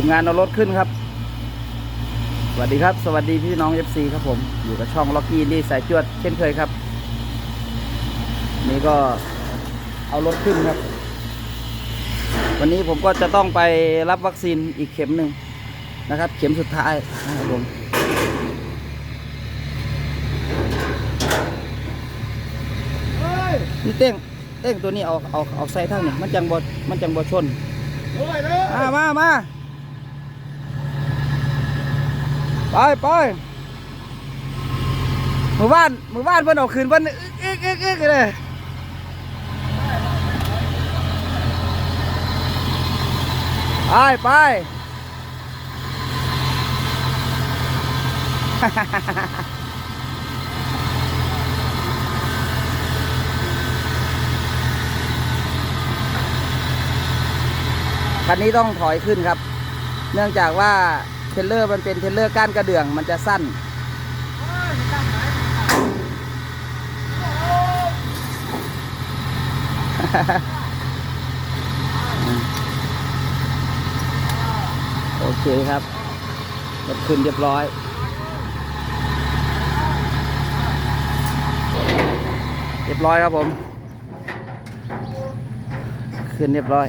ทีมงานเอารถขึ้นครับ สวัสดีครับ สวัสดีพี่น้องเอฟซีครับผม อยู่กับช่องล็อกกี้นี่สายจวดเช่นเคยครับ นี่ก็เอารถขึ้นครับ วันนี้ผมก็จะต้องไปรับวัคซีนอีกเข็มหนึ่งนะครับ เข็มสุดท้ายนะครับผมนี่เต้งเต้งตัวนี้เอาเอาเอาใส่ทั้งนี่มันจังบ่มันจังบ่ชนมามามา ไปไปหมู่บ้านหมู่บ้านเพิ่นเอาคืนเพิ่นอึกอึกอึกอึกเลยไปไปคันนี้ต้องถอยขึ้นครับ เนื่องจากว่า เทรลเลอร์มันเป็นเทรลเลอร์ก้านกระเดื่องมันจะสั้น โอเคครับรถขึ้นเรียบร้อยเรียบร้อยครับผม ขึ้นเรียบร้อย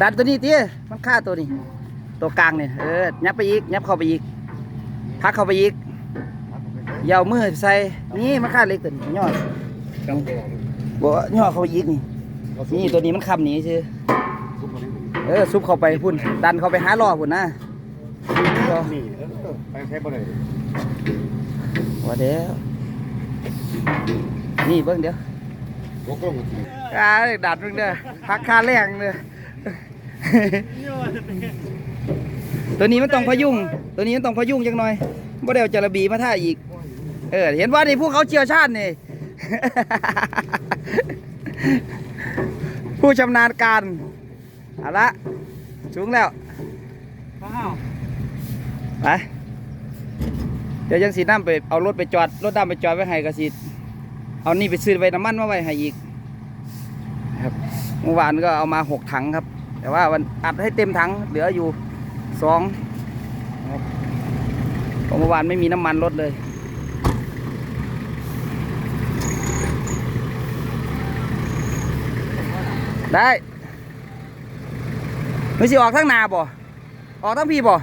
ดันตัวนี้ตีมันฆ่าตัวนี้ ตัวกลางเนี่ยเออยับไปอีกยับเข้าไปอีกพักเข้าไปอีกอยาวมือใส่นี่มันฆ่าเล็กตัวนี้ย่อบอกว่าย่อเข้าไปอีกนี่นี่ตัวนี้มันคำหนีชื่อเออซุปเข้าไปพุ่น ดันเข้าไปหาล่อพุ่นนะนี่เออไปใช้บ่ได้ว่าเดี๋ยวนี่เบิ่งเดี๋ยวกลงอ่าดัดเบิ่งเด้อพักคาแรงเด้อ ตัวนี้มันต้องพยุง ตัวนี้มันต้องพยุงจังหน่อยบ่ได้เอาจระบีมาท่าอีก เออ เห็นว่านี่ผู้เขาเชี่ยวชาญนี่ ผู้ชำนาญการเอาละสูงแล้วไปเดี๋ยวยังสีน้ำไปเอารถไปจอด รถดำไปจอดไว้ให้กสิเอานี่ไปซื้อไว้น้ำมันมาไว้ให้อีกครับเมื่อวานก็เอามาหกถังครับ แต่ว่าวันอัดให้เต็มถังเหลืออยู่ สองครับเพราะเมื่อวานไม่มีน้ำมันรถเลย ได้ไม่สิออกทั้งนาบ่ออกทั้งพี่บ่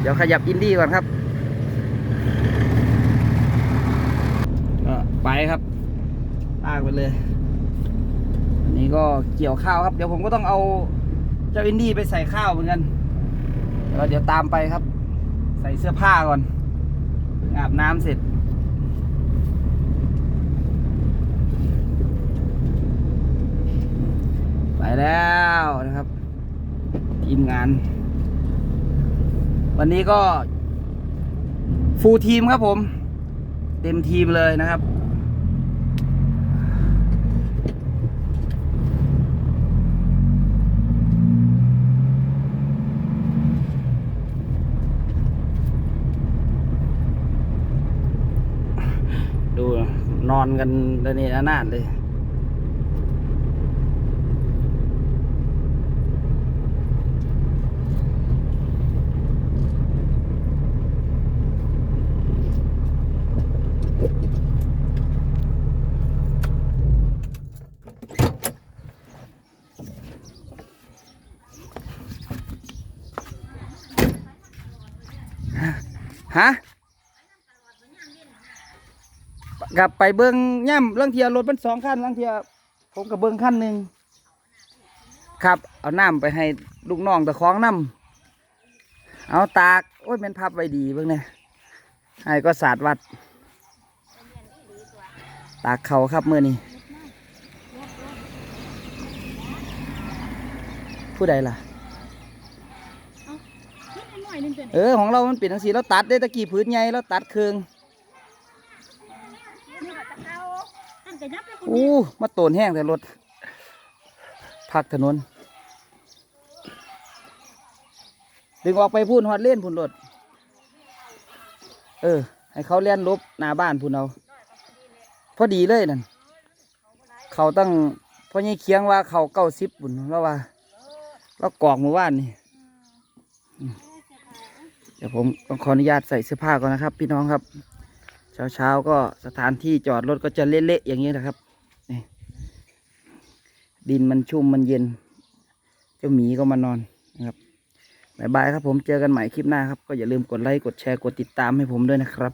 เดี๋ยวขยับอินดี้ก่อนครับก็ไปครับลากไปเลย อันนี้ก็เกี่ยวข้าวครับ เดี๋ยวผมก็ต้องเอา เจ้าอินดี้ไปใส่ข้าวเหมือนกันแล้วเดี๋ยวตามไปครับ ใส่เสื้อผ้าก่อน อาบน้ำเสร็จ ไปแล้วนะครับ ทีมงาน วันนี้ก็ ฟูลทีมครับผม เต็มทีมเลยนะครับ ดู นอนกันระเนระนาดเลยฮะ กลับไปเบิ้งย่ำลังเทียรถมันสองคันลังเทียผมกับเบิ้งคันหนึ่งครับเอาน้ำไปให้ลูกน้องตะคองน้ำเอาตากโอ้ยเป็นพับไว้ดีเบิ้งเนี่ยให้ก็ศาสตร์วัด ตากเขาครับเมื่อนี้ผู้ใดล่ะหน่อยหนึงเป็นเออของเรามันเป็นทั้งสีเราตัดได้ตะกี้พื้นใหญ่เราตัดเครือง นี่ก็ตะเขา อู้มาโตนแห้งแต่รถพักถนน ดึงออกไปพูนฮอดเล่นพูนรถ เออ ให้เขาเล่นลบหน้าบ้านพูนเอา พอดีเลยนั่น เขาตั้งพออยี่เคียงว่าเขาเก้าสิบบุญแล้วว่าเรากรอกเมื่อวานนี่ เดี๋ยวผมต้องขออนุญาตใส่เสื้อผ้าก่อนนะครับ พี่น้องครับ เช้าเช้าๆก็สถานที่จอดรถก็จะเละๆอย่างนี้นะครับดินมันชุ่มมันเย็น เจ้าหมีก็มานอนนะครับบายบายครับผมเจอกันใหม่คลิปหน้าครับ ก็อย่าลืมกดไลค์กดแชร์กดติดตามให้ผมด้วยนะครับ